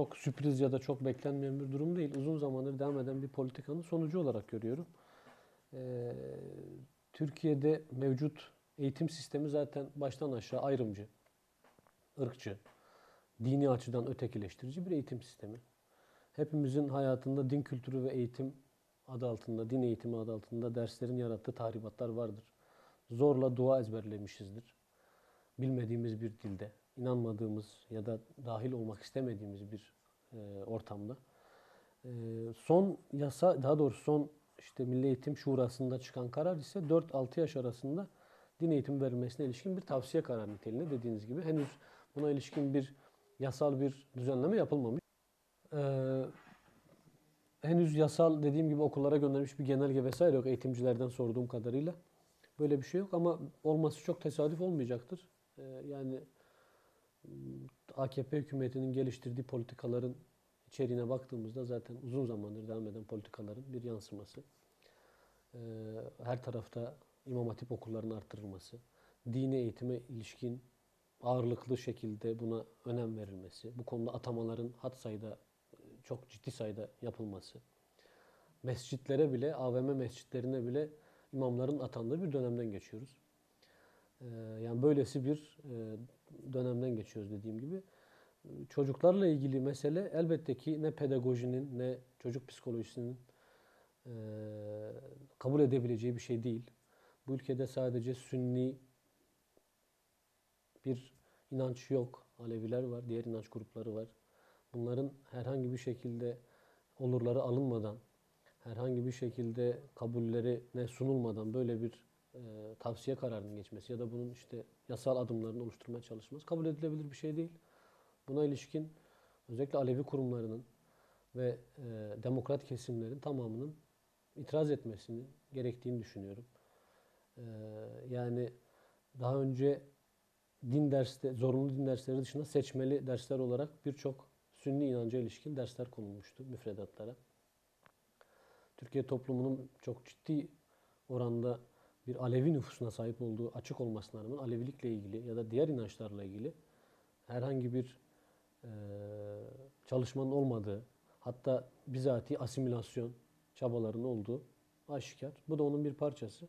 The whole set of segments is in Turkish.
çok sürpriz ya da çok beklenmeyen bir durum değil. Uzun zamandır devam eden bir politikanın sonucu olarak görüyorum. Ee, Türkiye'de mevcut eğitim sistemi zaten baştan aşağı ayrımcı, ırkçı, dini açıdan ötekileştirici bir eğitim sistemi. Hepimizin hayatında din kültürü ve eğitim adı altında, din eğitimi adı altında derslerin yarattığı tahribatlar vardır. Zorla dua ezberlemişizdir. Bilmediğimiz bir dilde, inanmadığımız ya da dahil olmak istemediğimiz bir e, ortamda. E, son yasa, daha doğrusu son işte Milli Eğitim Şurası'nda çıkan karar ise 4-6 yaş arasında din eğitimi verilmesine ilişkin bir tavsiye kararı niteliğinde dediğiniz gibi. Henüz buna ilişkin bir yasal bir düzenleme yapılmamış. Ee, henüz yasal dediğim gibi okullara göndermiş bir genelge vesaire yok eğitimcilerden sorduğum kadarıyla. Böyle bir şey yok ama olması çok tesadüf olmayacaktır. Ee, yani m, AKP hükümetinin geliştirdiği politikaların içeriğine baktığımızda zaten uzun zamandır devam eden politikaların bir yansıması. Ee, her tarafta İmam Hatip okullarının artırılması, dini eğitime ilişkin ağırlıklı şekilde buna önem verilmesi, bu konuda atamaların had sayıda, çok ciddi sayıda yapılması, mescitlere bile, AVM mescitlerine bile imamların atandığı bir dönemden geçiyoruz. Ee, yani böylesi bir e, dönemden geçiyoruz dediğim gibi. Çocuklarla ilgili mesele elbette ki ne pedagojinin ne çocuk psikolojisinin e, kabul edebileceği bir şey değil. Bu ülkede sadece sünni bir inanç yok. Aleviler var, diğer inanç grupları var. Bunların herhangi bir şekilde olurları alınmadan, herhangi bir şekilde kabulleri ne sunulmadan böyle bir e, tavsiye kararının geçmesi ya da bunun işte yasal adımlarını oluşturmaya çalışması kabul edilebilir bir şey değil. Buna ilişkin özellikle Alevi kurumlarının ve e, demokrat kesimlerin tamamının itiraz etmesini gerektiğini düşünüyorum. E, yani daha önce din derste, zorunlu din dersleri dışında seçmeli dersler olarak birçok sünni inanca ilişkin dersler konulmuştu müfredatlara. Türkiye toplumunun çok ciddi oranda bir Alevi nüfusuna sahip olduğu açık olmasına rağmen Alevilikle ilgili ya da diğer inançlarla ilgili herhangi bir e, çalışmanın olmadığı, hatta bizatihi asimilasyon çabalarının olduğu aşikar. Bu da onun bir parçası.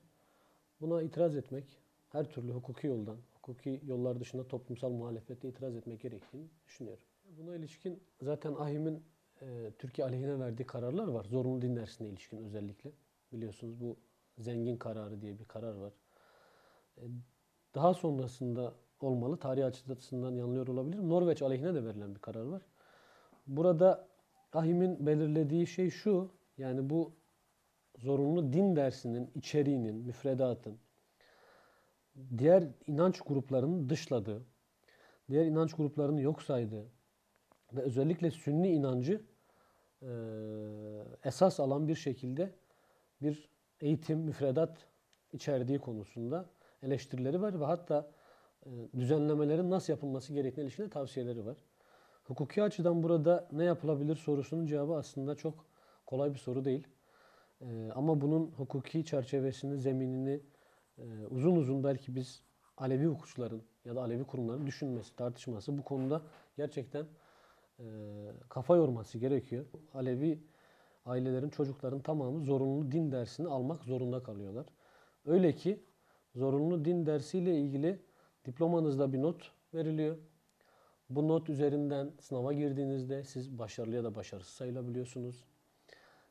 Buna itiraz etmek, her türlü hukuki yoldan, hukuki yollar dışında toplumsal muhalefete itiraz etmek gerektiğini düşünüyorum. Buna ilişkin zaten AHİM'in e, Türkiye aleyhine verdiği kararlar var. Zorunlu din dersine ilişkin özellikle. Biliyorsunuz bu zengin kararı diye bir karar var. E, daha sonrasında olmalı. Tarih açısından yanılıyor olabilir. Norveç aleyhine de verilen bir karar var. Burada AHİM'in belirlediği şey şu. Yani bu zorunlu din dersinin içeriğinin, müfredatın diğer inanç gruplarının dışladığı, diğer inanç gruplarını yok saydığı ve özellikle sünni inancı e, esas alan bir şekilde bir eğitim, müfredat içerdiği konusunda eleştirileri var ve hatta e, düzenlemelerin nasıl yapılması gerektiğine ilişkin tavsiyeleri var. Hukuki açıdan burada ne yapılabilir sorusunun cevabı aslında çok kolay bir soru değil. E, ama bunun hukuki çerçevesini, zeminini e, uzun uzun belki biz Alevi hukukçuların ya da Alevi kurumların düşünmesi, tartışması bu konuda gerçekten kafa yorması gerekiyor. Alevi ailelerin, çocukların tamamı zorunlu din dersini almak zorunda kalıyorlar. Öyle ki zorunlu din dersiyle ilgili diplomanızda bir not veriliyor. Bu not üzerinden sınava girdiğinizde siz başarılı ya da başarısız sayılabiliyorsunuz.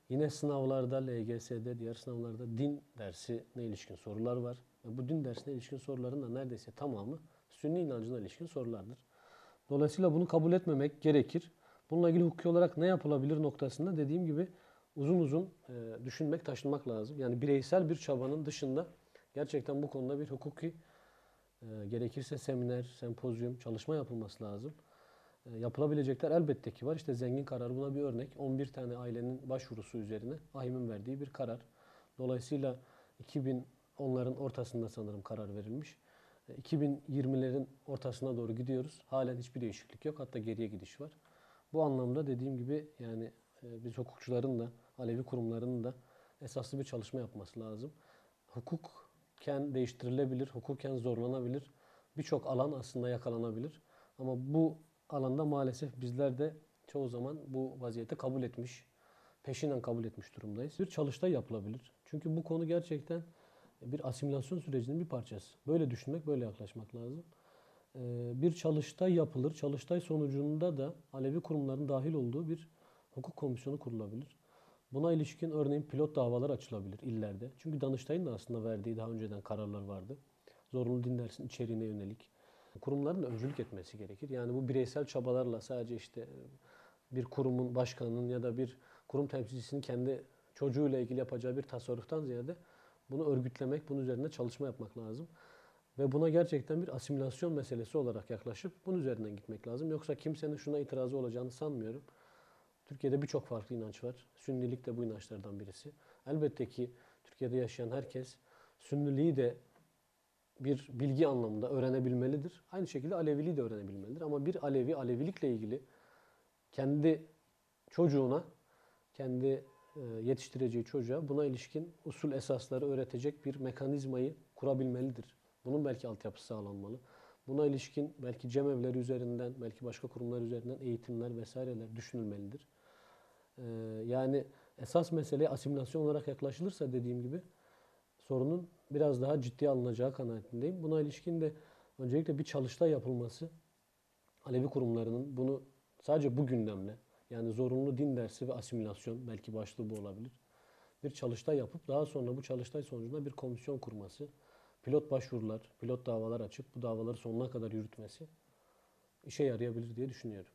Yine sınavlarda, LGS'de, diğer sınavlarda din dersine ilişkin sorular var. Ve bu din dersine ilişkin soruların da neredeyse tamamı Sünni inancına ilişkin sorulardır. Dolayısıyla bunu kabul etmemek gerekir. Bununla ilgili hukuki olarak ne yapılabilir noktasında dediğim gibi uzun uzun e, düşünmek, taşınmak lazım. Yani bireysel bir çabanın dışında gerçekten bu konuda bir hukuki e, gerekirse seminer, sempozyum, çalışma yapılması lazım. E, yapılabilecekler elbette ki var. İşte zengin kararı buna bir örnek. 11 tane ailenin başvurusu üzerine AHİM'in verdiği bir karar. Dolayısıyla 2010'ların ortasında sanırım karar verilmiş. E, 2020'lerin ortasına doğru gidiyoruz. Halen hiçbir değişiklik yok. Hatta geriye gidiş var. Bu anlamda dediğim gibi yani e, biz hukukçuların da, Alevi kurumlarının da esaslı bir çalışma yapması lazım. Hukukken değiştirilebilir, hukuken zorlanabilir. Birçok alan aslında yakalanabilir. Ama bu alanda maalesef bizler de çoğu zaman bu vaziyeti kabul etmiş, peşinden kabul etmiş durumdayız. Bir çalıştay yapılabilir. Çünkü bu konu gerçekten bir asimilasyon sürecinin bir parçası. Böyle düşünmek, böyle yaklaşmak lazım. Ee, Bir çalıştay yapılır. Çalıştay sonucunda da Alevi kurumların dahil olduğu bir hukuk komisyonu kurulabilir. Buna ilişkin örneğin pilot davalar açılabilir illerde. Çünkü Danıştay'ın da aslında verdiği daha önceden kararlar vardı. Zorunlu din dersinin içeriğine yönelik. Kurumların da öncülük etmesi gerekir. Yani bu bireysel çabalarla sadece işte bir kurumun başkanının ya da bir kurum temsilcisinin kendi çocuğuyla ilgili yapacağı bir tasarruftan ziyade bunu örgütlemek, bunun üzerine çalışma yapmak lazım. Ve buna gerçekten bir asimilasyon meselesi olarak yaklaşıp bunun üzerinden gitmek lazım. Yoksa kimsenin şuna itirazı olacağını sanmıyorum. Türkiye'de birçok farklı inanç var. Sünnilik de bu inançlardan birisi. Elbette ki Türkiye'de yaşayan herkes Sünniliği de bir bilgi anlamında öğrenebilmelidir. Aynı şekilde Aleviliği de öğrenebilmelidir. Ama bir Alevi, Alevilikle ilgili kendi çocuğuna, kendi e, yetiştireceği çocuğa buna ilişkin usul esasları öğretecek bir mekanizmayı kurabilmelidir. Bunun belki altyapısı sağlanmalı. Buna ilişkin belki cemevleri üzerinden, belki başka kurumlar üzerinden eğitimler vesaireler düşünülmelidir. Ee, yani esas mesele asimilasyon olarak yaklaşılırsa dediğim gibi sorunun biraz daha ciddiye alınacağı kanaatindeyim. Buna ilişkin de öncelikle bir çalıştay yapılması, Alevi kurumlarının bunu sadece bu gündemle, yani zorunlu din dersi ve asimilasyon belki başlığı bu olabilir. Bir çalıştay yapıp daha sonra bu çalıştay sonucunda bir komisyon kurması, pilot başvurular, pilot davalar açıp bu davaları sonuna kadar yürütmesi işe yarayabilir diye düşünüyorum.